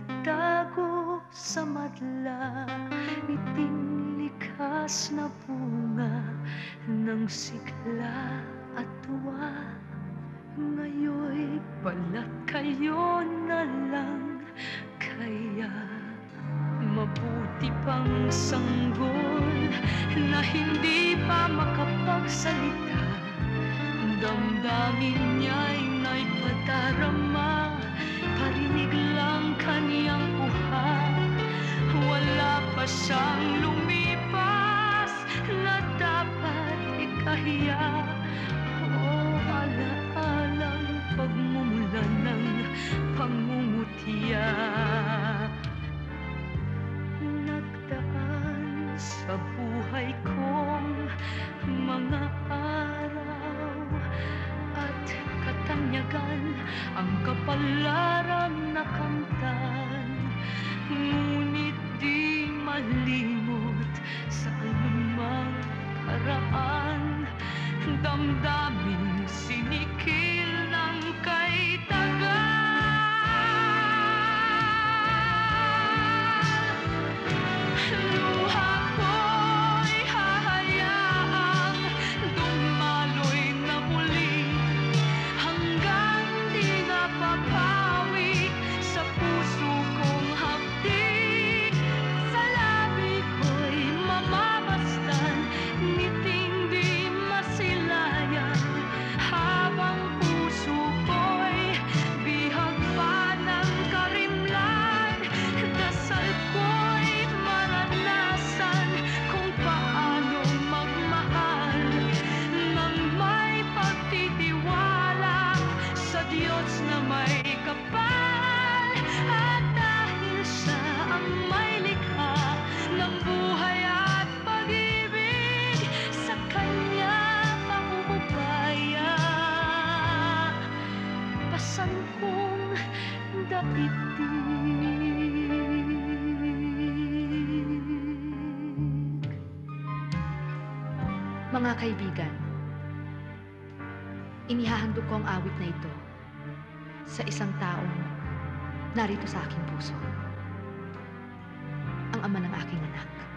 itago sa madla Itim likas na bunga ng sigla at tuwa. Ngayoy pala kayo na lang Kaya mabuti pang sanggol Na hindi pa makapagsalita. Damdamin niya'y magia. Mga kaibigan, inihahandog ko ang awit na ito sa isang taong narito sa aking puso. Ang ama ng aking anak.